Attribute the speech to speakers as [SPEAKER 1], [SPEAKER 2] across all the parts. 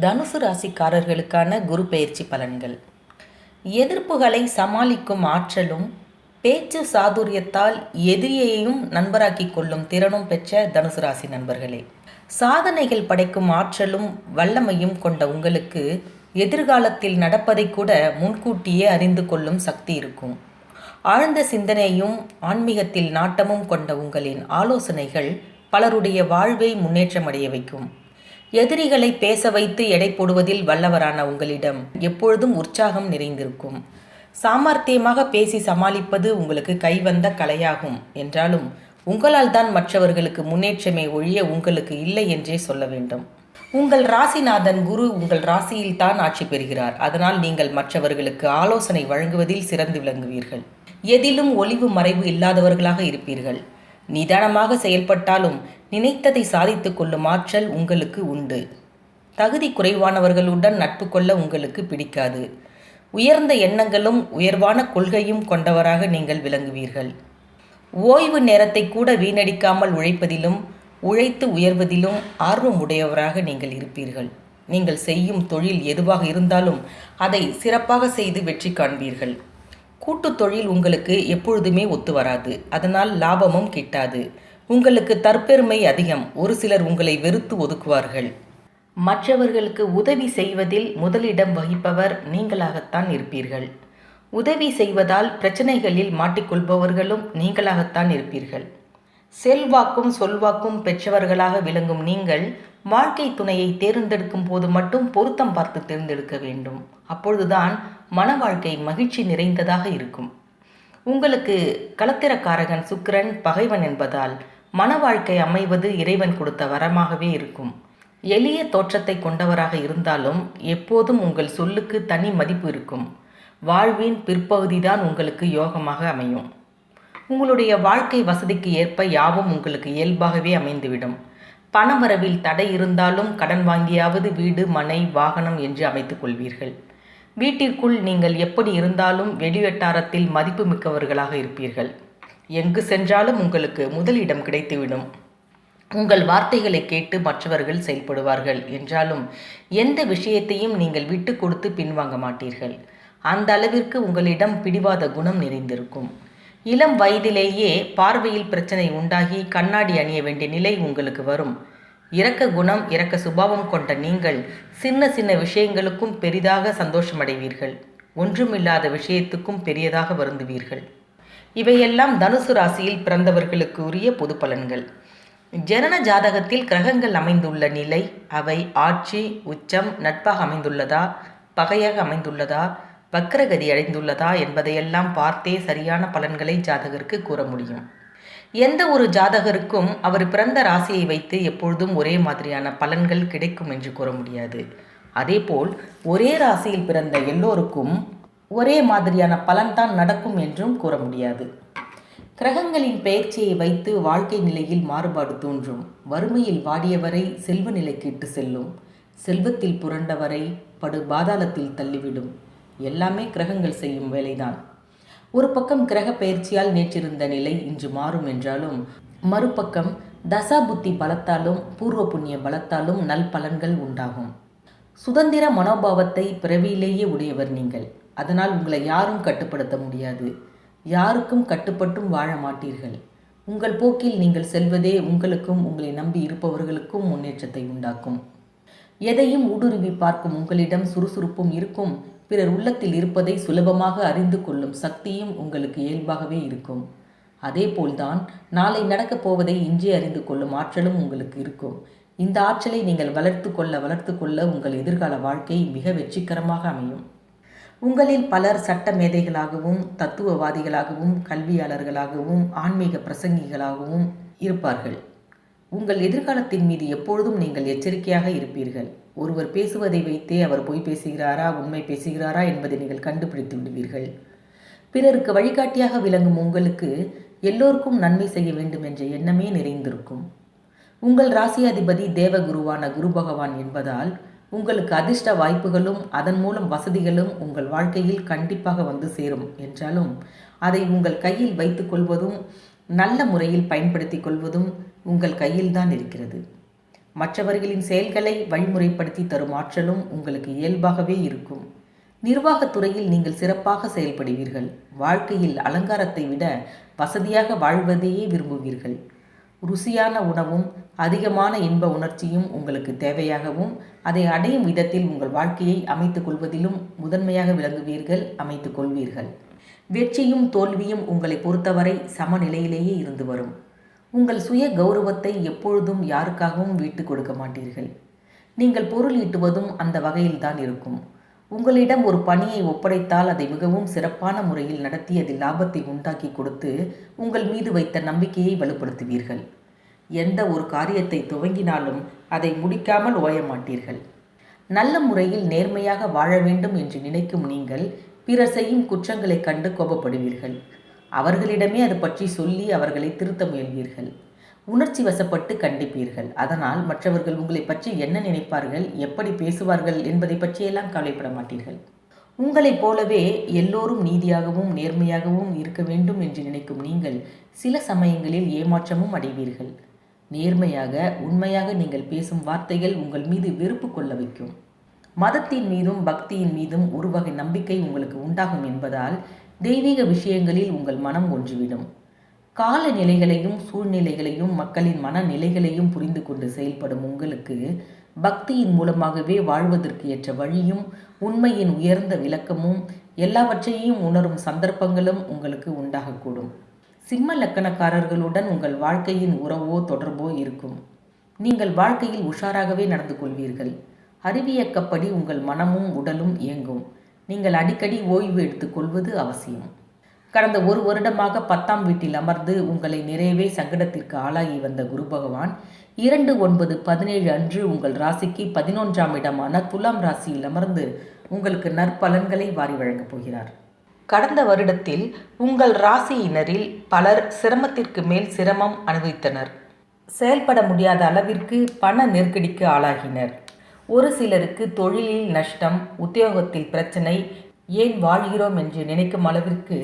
[SPEAKER 1] தனுசு ராசிக்காரர்களுக்கான குரு பயிற்சி பலன்கள். எதிர்ப்புகளை சமாளிக்கும் ஆற்றலும் பேச்சு சாதுரியத்தால் எதிரியையும் நண்பராக்கிக் கொள்ளும் திறனும் பெற்ற தனுசு ராசி நண்பர்களே. சாதனைகள் படைக்கும் ஆற்றலும் வல்லமையும் கொண்ட உங்களுக்கு எதிர்காலத்தில் நடப்பதை கூட முன்கூட்டியே அறிந்து கொள்ளும் சக்தி இருக்கும். ஆழ்ந்த சிந்தனையும் ஆன்மீகத்தில் நாட்டமும் கொண்ட உங்களின் ஆலோசனைகள் பலருடைய வாழ்வை முன்னேற்றமடைய வைக்கும். எதிரிகளை பேச வைத்து எடை போடுவதில் வல்லவரான உங்களிடம் எப்பொழுதும் உற்சாகம் நிறைந்திருக்கும். சாமர்த்தியமாக பேசி சமாளிப்பது உங்களுக்கு கைவந்த கலையாகும். என்றாலும் உங்களால் தான் மற்றவர்களுக்கு முன்னேற்றமே ஒழிய உங்களுக்கு இல்லை என்றே சொல்ல வேண்டும். உங்கள் ராசிநாதன் குரு உங்கள் ராசியில் தான் ஆட்சி பெறுகிறார். அதனால் நீங்கள் மற்றவர்களுக்கு ஆலோசனை வழங்குவதில் சிறந்து விளங்குவீர்கள். எதிலும் ஒளிவு மறைவு இல்லாதவர்களாக இருப்பீர்கள். நிதானமாக செயல்பட்டாலும் நினைத்ததை சாதித்து கொள்ளும் ஆற்றல் உங்களுக்கு உண்டு. தகுதி குறைவானவர்களுடன் நட்பு கொள்ள உங்களுக்கு பிடிக்காது. உயர்ந்த எண்ணங்களும் உயர்வான கொள்கையும் கொண்டவராக நீங்கள் விளங்குவீர்கள். ஓய்வு நேரத்தை கூட வீணடிக்காமல் உழைப்பதிலும் உழைத்து உயர்வதிலும் ஆர்வம் உடையவராக நீங்கள் இருப்பீர்கள். நீங்கள் செய்யும் தொழில் எதுவாக இருந்தாலும் அதை சிறப்பாக செய்து வெற்றி காண்பீர்கள். கூட்டு தொழில் உங்களுக்கு எப்பொழுதுமே ஒத்து வராது. அதனால் லாபமும் கிட்டாது. உங்களுக்கு தற்பெருமை அதிகம். ஒரு சிலர் உங்களை வெறுத்து ஒதுக்குவார்கள். மற்றவர்களுக்கு உதவி செய்வதில் முதலிடம் வகிப்பவர் நீங்களாகத்தான் இருப்பீர்கள். உதவி செய்வதால் பிரச்சனைகளில் மாட்டிக்கொள்பவர்களும் நீங்களாகத்தான் இருப்பீர்கள். செல்வாக்கும் சொல்வாக்கும் பெற்றவர்களாக விளங்கும் நீங்கள் வாழ்க்கை துணையை தேர்ந்தெடுக்கும் போது மட்டும் பொருத்தம் பார்த்து தேர்ந்தெடுக்க வேண்டும். அப்பொழுதுதான் மன வாழ்க்கை மகிழ்ச்சி நிறைந்ததாக இருக்கும். உங்களுக்கு களத்திரக்காரகன் சுக்கிரன் பகைவன் என்பதால் மன வாழ்க்கை அமைவது இறைவன் கொடுத்த வரமாகவே இருக்கும். எளிய தோற்றத்தை கொண்டவராக இருந்தாலும் எப்போதும் உங்கள் சொல்லுக்கு தனி மதிப்பு இருக்கும். வாழ்வின் பிற்பகுதிதான் உங்களுக்கு யோகமாக அமையும். உங்களுடைய வாழ்க்கை வசதிக்கு ஏற்ப யாவும் உங்களுக்கு இயல்பாகவே அமைந்துவிடும். பணவரவில் தடை இருந்தாலும் கடன் வாங்கியாவது வீடு மனை வாகனம் என்று அமைத்துக் கொள்வீர்கள். வீட்டிற்குள் நீங்கள் எப்படி இருந்தாலும் வெளிவட்டாரத்தில் மதிப்பு மிக்கவர்களாக இருப்பீர்கள். எங்கு சென்றாலும் உங்களுக்கு முதலிடம் கிடைத்துவிடும். உங்கள் வார்த்தைகளை கேட்டு மற்றவர்கள் செயல்படுவார்கள். என்றாலும் எந்த விஷயத்தையும் நீங்கள் விட்டு கொடுத்து பின்வாங்க மாட்டீர்கள். அந்த அளவிற்கு உங்களிடம் பிடிவாத குணம் நிறைந்திருக்கும். இளம் வயதிலேயே பார்வையில் பிரச்சனை உண்டாகி கண்ணாடி அணிய வேண்டிய நிலை உங்களுக்கு வரும். இரக்க குணம் இரக்க சுபாவம் கொண்ட நீங்கள் சின்ன சின்ன விஷயங்களுக்கும் பெரிதாக சந்தோஷமடைவீர்கள். ஒன்றுமில்லாத விஷயத்துக்கும் பெரியதாக வருந்துவீர்கள். இவையெல்லாம் தனுசு ராசியில் பிறந்தவர்களுக்கு உரிய பொது பலன்கள். ஜனன ஜாதகத்தில் கிரகங்கள் அமைந்துள்ள நிலை அவை ஆட்சி உச்சம் நட்பாக அமைந்துள்ளதா பகையாக அமைந்துள்ளதா வக்கரகதி அடைந்துள்ளதா என்பதையெல்லாம் பார்த்தே சரியான பலன்களை ஜாதகருக்கு கூற முடியும். எந்த ஒரு ஜாதகருக்கும் அவர் பிறந்த ராசியை வைத்து எப்பொழுதும் ஒரே மாதிரியான பலன்கள் கிடைக்கும் என்று கூற முடியாது. அதேபோல் ஒரே ராசியில் பிறந்த எல்லோருக்கும் ஒரே மாதிரியான பலன்தான் நடக்கும் என்றும் கூற முடியாது. கிரகங்களின் பெயர்ச்சியை வைத்து வாழ்க்கை நிலையில் மாறுபாடு தோன்றும். வறுமையில் வாடியவரை செல்வ நிலைக்கு இட்டு செல்லும். செல்வத்தில் புரண்டவரை படு பாதாளத்தில் தள்ளிவிடும். எல்லாமே கிரகங்கள் செய்யும் வேலைதான். ஒரு பக்கம் கிரக பயிற்சியால் நேற்றிருந்த நிலை இன்று மாறும் என்றாலும் மறுபக்கம் தசா புத்தி பலத்தாலும் பூர்வ புண்ணிய பலத்தாலும் நல் பலன்கள் உண்டாகும். சுதந்திர மனோபாவத்தை பிறவியிலேயே உடையவர் நீங்கள். அதனால் உங்களை யாரும் கட்டுப்படுத்த முடியாது. யாருக்கும் கட்டுப்பட்டும் வாழ மாட்டீர்கள். உங்கள் போக்கில் நீங்கள் செல்வதே உங்களுக்கும் உங்களை நம்பி இருப்பவர்களுக்கும் முன்னேற்றத்தை உண்டாக்கும். எதையும் ஊடுருவி பார்க்கும் உங்களிடம் சுறுசுறுப்பும் இருக்கும். பிறர் உள்ளத்தில் இருப்பதை சுலபமாக அறிந்து கொள்ளும் சக்தியும் உங்களுக்கு இயல்பாகவே இருக்கும். அதேபோல்தான் நாளை நடக்கப் போவதை இன்றே அறிந்து கொள்ளும் ஆற்றலும் உங்களுக்கு இருக்கும். இந்த ஆற்றலை நீங்கள் வளர்த்து கொள்ள வளர்த்து கொள்ள உங்கள் எதிர்கால வாழ்க்கை மிக வெற்றிகரமாக அமையும். உங்களில் பலர் சட்ட மேதைகளாகவும் தத்துவவாதிகளாகவும் கல்வியாளர்களாகவும் ஆன்மீக பிரசங்கிகளாகவும் இருப்பார்கள். உங்கள் எதிர்காலத்தின் மீது எப்பொழுதும் நீங்கள் எச்சரிக்கையாக இருப்பீர்கள். ஒருவர் பேசுவதை வைத்தே அவர் பொய் பேசுகிறாரா உண்மை பேசுகிறாரா என்பதை நீங்கள் கண்டுபிடித்து விடுவீர்கள். பிறருக்கு வழிகாட்டியாக விளங்கும் உங்களுக்கு எல்லோருக்கும் நன்மை செய்ய வேண்டும் என்ற எண்ணமே நிறைந்திருக்கும். உங்கள் ராசியாதிபதி தேவகுருவான குரு பகவான் என்பதால் உங்களுக்கு அதிர்ஷ்ட வாய்ப்புகளும் அதன் மூலம் வசதிகளும் உங்கள் வாழ்க்கையில் கண்டிப்பாக வந்து சேரும் என்றாலும் அதை உங்கள் கையில் வைத்துக் கொள்வதும் நல்ல முறையில் பயன்படுத்திக் கொள்வதும் உங்கள் கையில்தான் இருக்கிறது. மற்றவர்களின் செயல்களை வழிமுறைப்படுத்தி தரும் ஆற்றலும் உங்களுக்கு இயல்பாகவே இருக்கும். நிர்வாகத்துறையில் நீங்கள் சிறப்பாக செயல்படுவீர்கள். வாழ்க்கையில் அலங்காரத்தை விட வசதியாக வாழ்வதையே விரும்புவீர்கள். ருசியான உணவும் அதிகமான இன்ப உணர்ச்சியும் உங்களுக்கு தேவையாகவும் அதை அடையும் விதத்தில் உங்கள் வாழ்க்கையை அமைத்துக் கொள்வதிலும் முதன்மையாக விளங்குவீர்கள் அமைத்துக் கொள்வீர்கள். வெற்றியும் தோல்வியும் உங்களை பொறுத்தவரை சமநிலையிலேயே இருந்து வரும். உங்கள் சுய கௌரவத்தை எப்பொழுதும் யாருக்காகவும் விட்டு கொடுக்க மாட்டீர்கள். நீங்கள் பொருள் ஈட்டுவதும் அந்த வகையில்தான் இருக்கும். உங்களிடம் ஒரு பணியை ஒப்படைத்தால் அதை மிகவும் சிறப்பான முறையில் நடத்தி அதில் லாபத்தை உண்டாக்கி கொடுத்து உங்கள் மீது வைத்த நம்பிக்கையை வலுப்படுத்துவீர்கள். எந்த ஒரு காரியத்தை துவங்கினாலும் அதை முடிக்காமல் ஓய மாட்டீர்கள். நல்ல முறையில் நேர்மையாக வாழ வேண்டும் என்று நினைக்கும் நீங்கள் பிறர் செய்யும் குற்றங்களைக் கண்டு கோபப்படுவீர்கள். அவர்களிடமே அது பற்றி சொல்லி அவர்களை திருத்த முயல்வீர்கள். உணர்ச்சி வசப்பட்டு கண்டிப்பீர்கள். அதனால் மற்றவர்கள் உங்களை பற்றி என்ன நினைப்பார்கள் எப்படி பேசுவார்கள் என்பதை பற்றியெல்லாம் கவலைப்பட மாட்டீர்கள். உங்களைப் போலவே எல்லோரும் நீதியாகவும் நேர்மையாகவும் இருக்க வேண்டும் என்று நினைக்கும் நீங்கள் சில சமயங்களில் ஏமாற்றமும் அடைவீர்கள். நேர்மையாக உண்மையாக நீங்கள் பேசும் வார்த்தைகள் உங்கள் மீது வெறுப்பு கொள்ள வைக்கும். மதத்தின் மீதும் பக்தியின் மீதும் ஒரு வகை நம்பிக்கை உங்களுக்கு உண்டாகும் என்பதால் தெய்வீக விஷயங்களில் உங்கள் மனம் ஒன்றுவிடும். காலநிலைகளையும் சூழ்நிலைகளையும் மக்களின் மனநிலைகளையும் புரிந்து கொண்டு செயல்படும் உங்களுக்கு பக்தியின் மூலமாகவே வாழ்வதற்கு ஏற்ற வழியும் உண்மையின் உயர்ந்த விளக்கமும் எல்லாவற்றையும் உணரும் சந்தர்ப்பங்களும் உங்களுக்கு உண்டாகக்கூடும். சிம்ம லக்கணக்காரர்களுடன் உங்கள் வாழ்க்கையின் உறவோ தொடர்போ இருக்கும். நீங்கள் வாழ்க்கையில் உஷாராகவே நடந்து கொள்வீர்கள். அறிவியக்கப்படி உங்கள் மனமும் உடலும் இயங்கும். நீங்கள் அடிக்கடி ஓய்வு எடுத்துக்கொள்வது அவசியம். கடந்த ஒரு வருடமாக பத்தாம் வீட்டில் அமர்ந்து உங்களை நிறையவே சங்கடத்திற்கு ஆளாகி வந்த குரு பகவான் இரண்டு ஒன்பது பதினேழு அன்று உங்கள் ராசிக்கு பதினொன்றாம் இடமான துலாம் ராசியில் அமர்ந்து உங்களுக்கு நற்பலன்களை வாரி வழங்கப் போகிறார். கடந்த வருடத்தில் உங்கள் ராசியினரில் பலர் சிரமத்திற்கு மேல் சிரமம் அனுபவித்தனர். செயல்பட முடியாத அளவிற்கு பண நெருக்கடிக்கு ஆளாகினர். ஒரு சிலருக்கு தொழிலில் நஷ்டம் உத்தியோகத்தில் பிரச்சனை ஏன் வாழ்கிறோம் என்று நினைக்கும் அளவிற்கு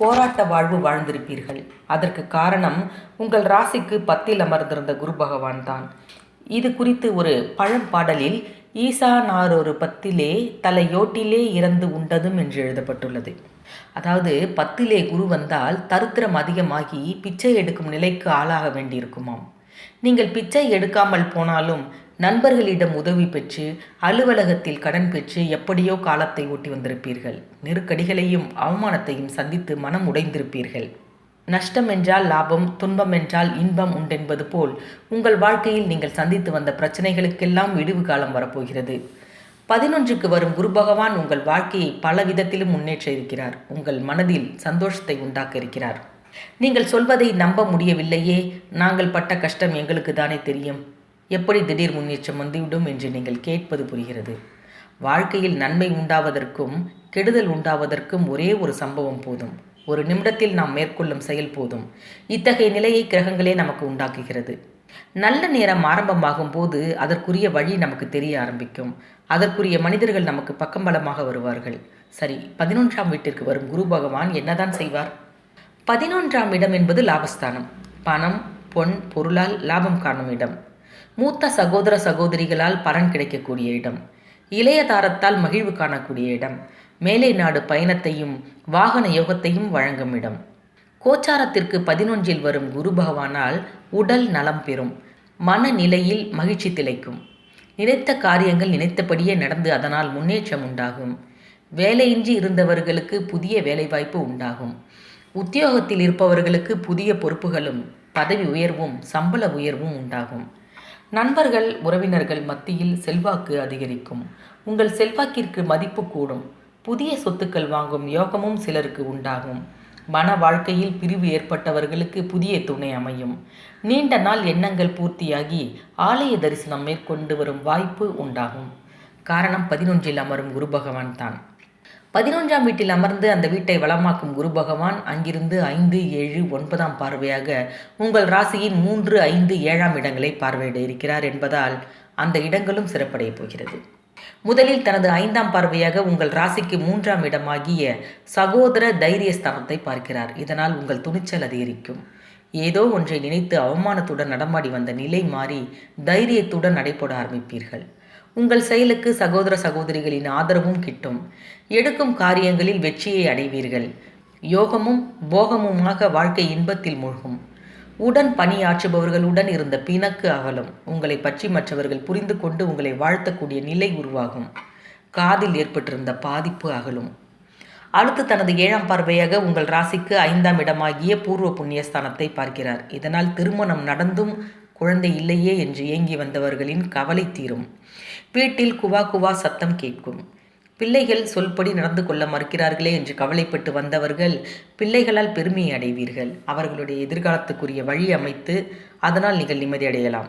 [SPEAKER 1] போராட்ட வாழ்வு வாழ்ந்திருப்பீர்கள். அதற்கு காரணம் உங்கள் ராசிக்கு பத்தில் அமர்ந்திருந்த குரு பகவான் தான். இது குறித்து ஒரு பழம்பாடலில் ஈசா நாரொரு பத்திலே தலையோட்டிலே இறந்து உண்டதும் என்று எழுதப்பட்டுள்ளது. அதாவது பத்திலே குரு வந்தால் தருத்திரம் அதிகமாகி பிச்சை எடுக்கும் நிலைக்கு ஆளாக வேண்டியிருக்குமாம். நீங்கள் பிச்சை எடுக்காமல் போனாலும் நண்பர்களிடம் உதவி பெற்று அலுவலகத்தில் கடன் பெற்று எப்படியோ காலத்தை ஓட்டி வந்திருப்பீர்கள். நெருக்கடிகளையும் அவமானத்தையும் சந்தித்து மனம் உடைந்திருப்பீர்கள். நஷ்டம் என்றால் லாபம் துன்பம் என்றால் இன்பம் உண்டென்பது போல் உங்கள் வாழ்க்கையில் நீங்கள் சந்தித்து வந்த பிரச்சனைகளுக்கெல்லாம் விடுவு காலம் வரப்போகிறது. பதினொன்றுக்கு வரும் குரு பகவான் உங்கள் வாழ்க்கையை பல விதத்திலும் முன்னேற்ற இருக்கிறார். உங்கள் மனதில் சந்தோஷத்தை உண்டாக்க இருக்கிறார். நீங்கள் சொல்வதை நம்ப முடியவில்லையே. நாங்கள் பட்ட கஷ்டம் எங்களுக்கு தானே தெரியும். எப்படி திடீர் முன்னேற்றம் வந்துவிடும் என்று நீங்கள் கேட்பது புரிகிறது. வாழ்க்கையில் நன்மை உண்டாவதற்கும் கெடுதல் உண்டாவதற்கும் ஒரே ஒரு சம்பவம் போதும். ஒரு நிமிடத்தில் நாம் மேற்கொள்ளும் செயல் போதும். இத்தகைய நிலையை கிரகங்களே நமக்கு உண்டாக்குகிறது. நல்ல நேரம் ஆரம்பமாகும் போது அதற்குரிய வழி நமக்கு தெரிய ஆரம்பிக்கும். அதற்குரிய மனிதர்கள் நமக்கு பக்கம்பலமாக வருவார்கள். சரி பதினொன்றாம் வீட்டிற்கு வரும் குரு பகவான் என்னதான் செய்வார்? பதினொன்றாம் இடம் என்பது லாபஸ்தானம். பணம் பொன் பொருளால் லாபம் காணும் இடம். மூத்த சகோதர சகோதரிகளால் பலன் கிடைக்கக்கூடிய இடம். இளைய தாரத்தால் மகிழ்வு காணக்கூடிய இடம். மேலை நாடு பயணத்தையும் வாகன யோகத்தையும் வழங்கும் இடம். கோச்சாரத்திற்கு பதினொன்றில் வரும் குரு பகவானால் உடல் நலம் பெறும். மனநிலையில் மகிழ்ச்சி திளைக்கும். நினைத்த காரியங்கள் நினைத்தபடியே நடந்து அதனால் முன்னேற்றம் உண்டாகும். வேலையின்றி இருந்தவர்களுக்கு புதிய வேலைவாய்ப்பு உண்டாகும். உத்தியோகத்தில் இருப்பவர்களுக்கு புதிய பொறுப்புகளும் பதவி உயர்வும் சம்பள உயர்வும் உண்டாகும். நண்பர்கள் உறவினர்கள் மத்தியில் செல்வாக்கு அதிகரிக்கும். உங்கள் செல்வாக்கிற்கு மதிப்பு கூடும். புதிய சொத்துக்கள் வாங்கும் யோகமும் சிலருக்கு உண்டாகும். மன வாழ்க்கையில் பிரிவு ஏற்பட்டவர்களுக்கு புதிய துணை அமையும். நீண்ட நாள் எண்ணங்கள் பூர்த்தியாகி ஆலய தரிசனம் மேற்கொண்டு வரும் வாய்ப்பு உண்டாகும். காரணம் பதினொன்றில் அமரும் குரு பகவான் தான். பதினொன்றாம் வீட்டில் அமர்ந்து அந்த வீட்டை வளமாக்கும் குரு பகவான் அங்கிருந்து ஐந்து ஏழு ஒன்பதாம் பார்வையாக உங்கள் ராசியின் மூன்று ஐந்து ஏழாம் இடங்களை பார்வையிட இருக்கிறார் என்பதால் அந்த இடங்களும் சிறப்படைய போகிறது. முதலில் தனது ஐந்தாம் பார்வையாக உங்கள் ராசிக்கு மூன்றாம் இடமாகிய சகோதர தைரிய ஸ்தானத்தை பார்க்கிறார். இதனால் உங்கள் துணிச்சல் அதிகரிக்கும். ஏதோ ஒன்றை நினைத்து அவமானத்துடன் நடமாடி வந்த நிலை மாறி தைரியத்துடன் நடைபோட ஆரம்பிப்பீர்கள். உங்கள் செயலுக்கு சகோதர சகோதரிகளின் ஆதரவும் கிட்டும். எடுக்கும் காரியங்களில் வெற்றியை அடைவீர்கள். யோகமும் போகமுமாக வாழ்க்கை இன்பத்தில் மூழ்கும். உடன் பணியாற்றுபவர்களுடன் இருந்த பிணக்கு அகலும். உங்களை பற்றி மற்றவர்கள் புரிந்து கொண்டு உங்களை வாழ்த்தக்கூடிய நிலை உருவாகும். காதில் ஏற்பட்டிருந்த பாதிப்பு அகலும். அடுத்து தனது ஏழாம் பார்வையாக உங்கள் ராசிக்கு ஐந்தாம் இடமாகிய பூர்வ புண்ணியஸ்தானத்தை பார்க்கிறார். இதனால் திருமணம் நடந்தும் குழந்தை இல்லையே என்று ஏங்கி வந்தவர்களின் கவலை தீரும். வீட்டில் குவா குவா சத்தம் கேட்கும். பிள்ளைகள் சொல்படி நடந்து கொள்ள மறுக்கிறார்களே என்று கவலைப்பட்டு வந்தவர்கள் பிள்ளைகளால் பெருமையை அடைவீர்கள். அவர்களுடைய எதிர்காலத்துக்குரிய வழி அமைத்து அதனால் நீங்கள் நிம்மதி அடையலாம்.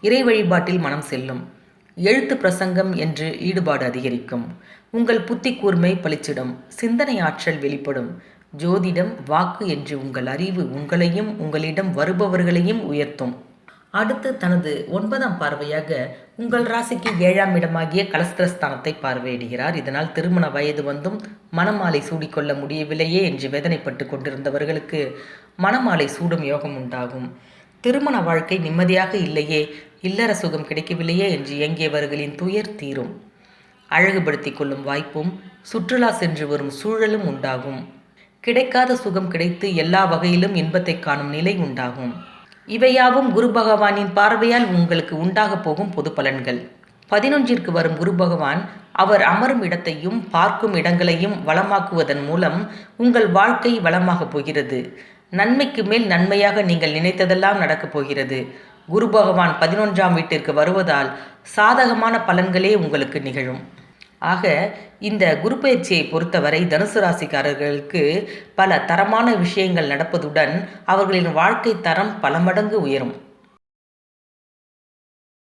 [SPEAKER 1] இறை வழிபாட்டில் மனம் செல்லும். எழுத்து பிரசங்கம் என்று ஈடுபாடு அதிகரிக்கும். உங்கள் புத்தி கூர்மை பளிச்சிடும். சிந்தனை ஆற்றல் வெளிப்படும். ஜோதிடம் வாக்கு என்று உங்கள் அறிவு உங்களையும் உங்களிடம் வருபவர்களையும் உயர்த்தும். அடுத்து தனது ஒன்பதாம் பார்வையாக உங்கள் ராசிக்கு ஏழாம் இடமாகிய கலஸ்திரஸ்தானத்தை பார்வையிடுகிறார். இதனால் திருமண வயது வந்தும் மணமாலை சூடிக்கொள்ள முடியவில்லையே என்று வேதனைப்பட்டு கொண்டிருந்தவர்களுக்கு மணமாலை சூடும் யோகம் உண்டாகும். திருமண வாழ்க்கை நிம்மதியாக இல்லையே இல்லற சுகம் கிடைக்கவில்லையே என்று இயங்கியவர்களின் துயர் தீரும். அழகுபடுத்திக் கொள்ளும் வாய்ப்பும் சுற்றுலா சென்று வரும் சூழலும் உண்டாகும். கிடைக்காத சுகம் கிடைத்து எல்லா வகையிலும் இன்பத்தை காணும் நிலை உண்டாகும். இவையாவும் குரு பகவானின் பார்வையால் உங்களுக்கு உண்டாக போகும் பொது பலன்கள். பதினொன்றிற்கு வரும் குரு பகவான் அவர் அமரும் இடத்தையும் பார்க்கும் இடங்களையும் வளமாக்குவதன் மூலம் உங்கள் வாழ்க்கை வளமாகப் போகிறது. நன்மைக்கு மேல் நன்மையாக நீங்கள் நினைத்ததெல்லாம் நடக்கப் போகிறது. குரு பகவான் பதினொன்றாம் வீட்டிற்கு வருவதால் சாதகமான பலன்களே உங்களுக்கு நிகழும். ஆக இந்த குரு பயிற்சியை பொறுத்தவரை தனுசு ராசிக்காரர்களுக்கு பல தரமான விஷயங்கள் நடப்பதுடன் அவர்களின் வாழ்க்கை தரம் பல மடங்கு உயரும்.